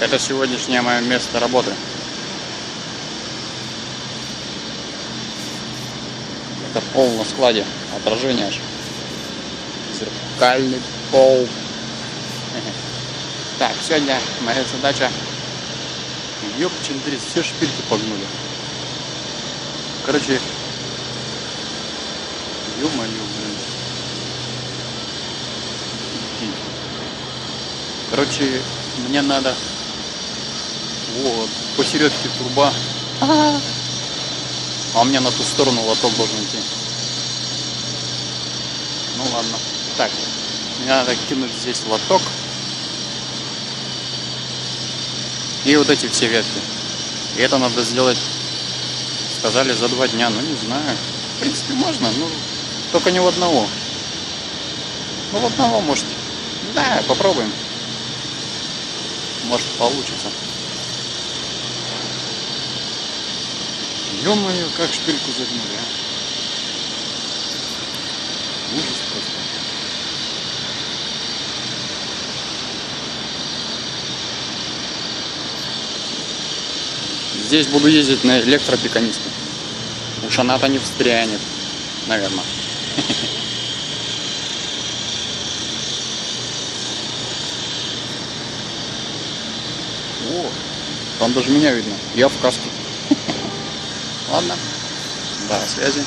Это сегодняшнее мое место работы. Это пол на складе. Отражение аж. Зеркальный пол. Так, сегодня моя задача... Ёпчендрис, все шпильки погнули. Короче, ё-моё, блин. Короче, мне надо вот посередке труба. А у меня на ту сторону лоток должен идти. Ну ладно. Так, мне надо кинуть здесь лоток. И вот эти все ветки. И это надо сделать, сказали, за два дня. Ну, не знаю. В принципе, можно, но только не в одного. Ну, в одного, может. Да, попробуем. Может, получится. Ё-моё, как шпильку загнули, а. Ужас просто. Здесь буду ездить на электропиканисте. Уж она-то не встрянет, наверное. О, там даже меня видно. Я в каске. Ладно. До связи.